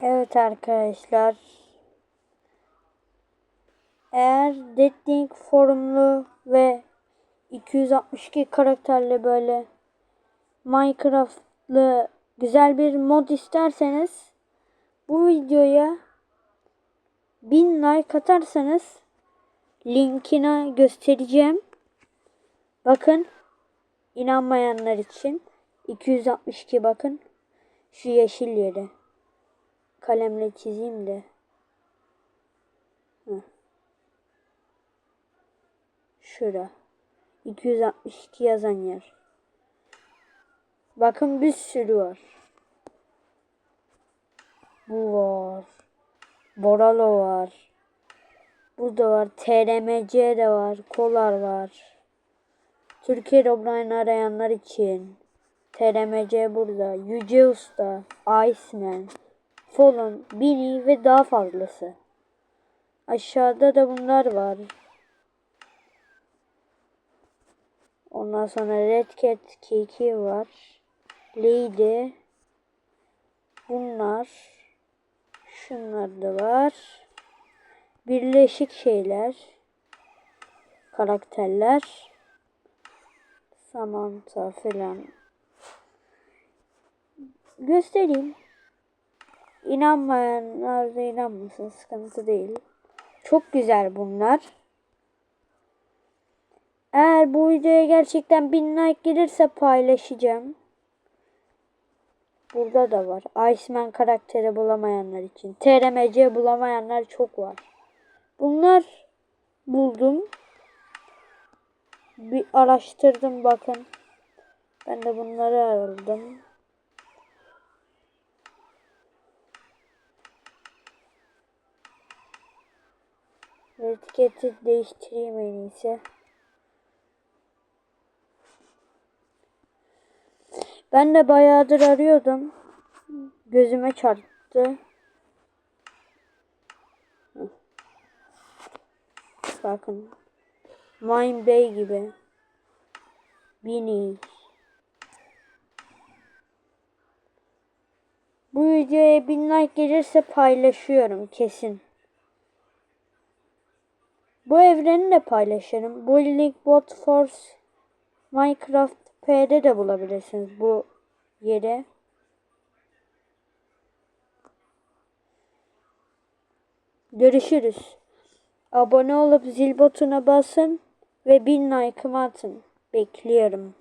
Evet arkadaşlar. Eğer Deadlink forumlu ve 262 karakterli böyle Minecraft'lı güzel bir mod isterseniz bu videoya 1000 like atarsanız linkini göstereceğim. Bakın inanmayanlar için 262 bakın şu yeşil yeri kalemle çizeyim de. Şura. 262 yazan yer. Bakın bir sürü var. Bu var. Boralo var. Burada var. TRMC de var. Kolar var. Türkiye Robline arayanlar için. TRMC burada. Yüce Usta. Iceman. Fallen, Bini ve daha fazlası. Aşağıda da bunlar var. Ondan sonra Red Cat Kiki var. Lady. Bunlar. Şunlar da var. Birleşik şeyler. Karakterler. Samantha falan. Göstereyim. İnanmayanlar da inanmasın sıkıntı değil. Çok güzel bunlar. Eğer bu videoya gerçekten bin like gelirse paylaşacağım. Burada da var. Iceman karakteri bulamayanlar için. TRMC bulamayanlar çok var. Bunlar buldum. Bir araştırdım bakın. Ben de bunları aldım. Etiketi değiştireyim en iyisi. Ben de bayağıdır arıyordum. Gözüme çarptı. Bakın. Mine Bay gibi. Bini. Bu videoya bin like gelirse paylaşıyorum kesin. Bu evreni de paylaşırım. Bu bot force Minecraft P'de de bulabilirsiniz bu yere. Görüşürüz. Abone olup zil butuna basın ve bin like'ımı atın. Bekliyorum.